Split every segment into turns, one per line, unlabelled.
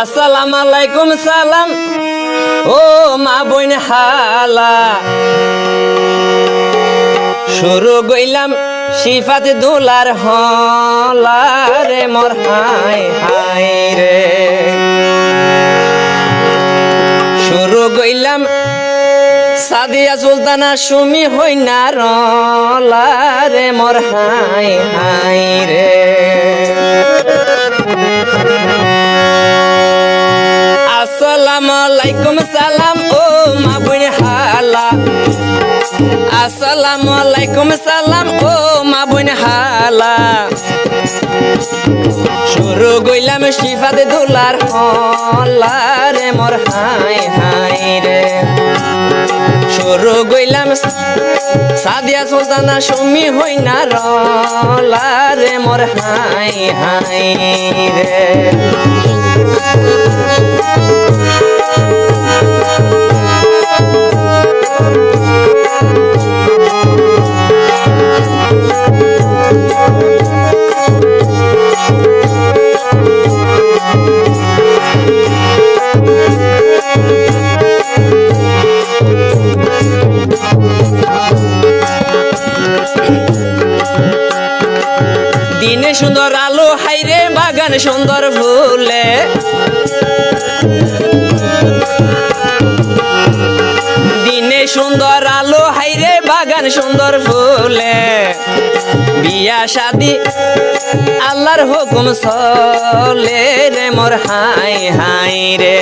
আসসালাম আলাইকুম সালাম। ও মা বোন হালা। শুরু গইলাম সিফাত দুলার হলা রে মোর হাই হাই রে। শুরু গইলাম সাদিয়া সুলতানা সুমি হই না রলা রে মোর হাই হাই রে। আসসালামু আলাইকুম, সালাম ও মা বোন হালা। শুরু গইলাম শিফাত দুলার হলা রে মোর হাই হাই রে। শুরু গইলাম সাদিয়া সুলতানা সুমি হই না রলা মোর হাই হাই রে। দিনে সুন্দর আলো হাইরে বাগান সুন্দর ফুলে। দিনে সুন্দর আলো হাইরে বাগান সুন্দর ফুলে। বিয়া, শাদি, আল্লাহর হুকুম চলে রে মোর হাই হাই রে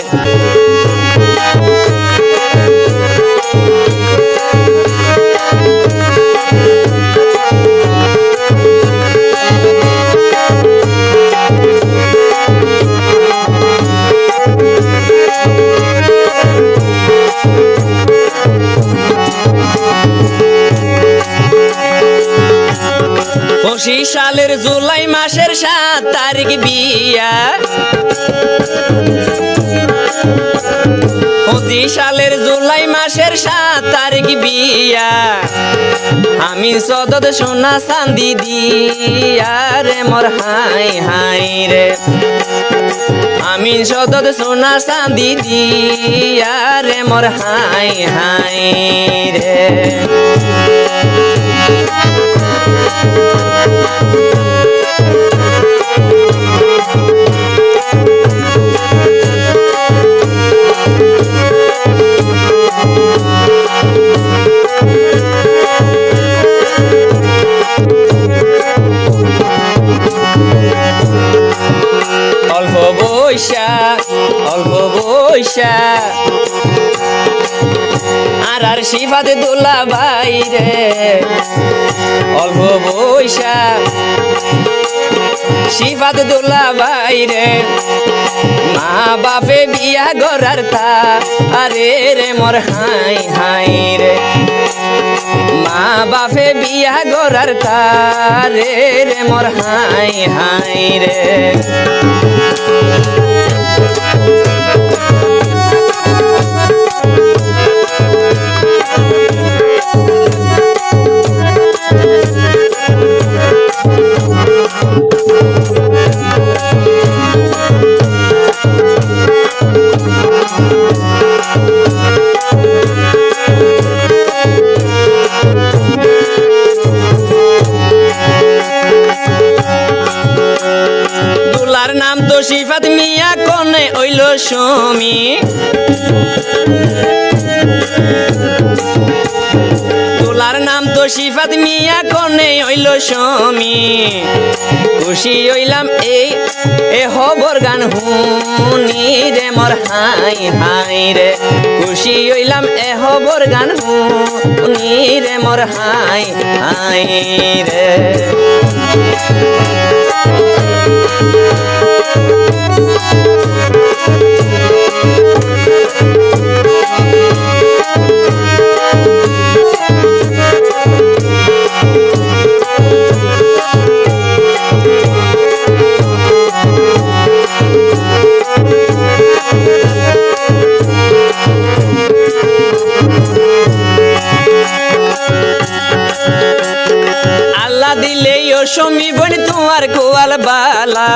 মাসের সাত তারিখ বিয়া। পঁচিশ সালের জুলাই মাসের সাত তারিখ বিয়া। আমি সদত সোনা চান্দি দিয়া রে মোর হাই হাই রে। আমি সদত সোনা চান্দি দিয়া রে মোর হাই হাই রে। বৈশা অল্প বৈশা আর আর শিফাতে দোলা বাইরে অল্প বৈশা শিফাত দোলা বাইরে মা বাপে বিয়া গরার তা, আরে রে মোর হাই হাই রে। মা বাপে বিয়া গরার তা রে রে মোর হাই হাই রে। নাম তো সিফাত মিয়া, কনে ওইল সুমি দুলার নাম তো সিফাত মিয়া, কনে ওইল সুমি খুশি হইলাম এই, এ হবর গান হুনি রে মোর হাই হাই রে। খুশি হইলাম এ হবর গান হুনি রে মোর হাই হাই রে। দিলে ও সমীবন তোমার গোয়াল বালা।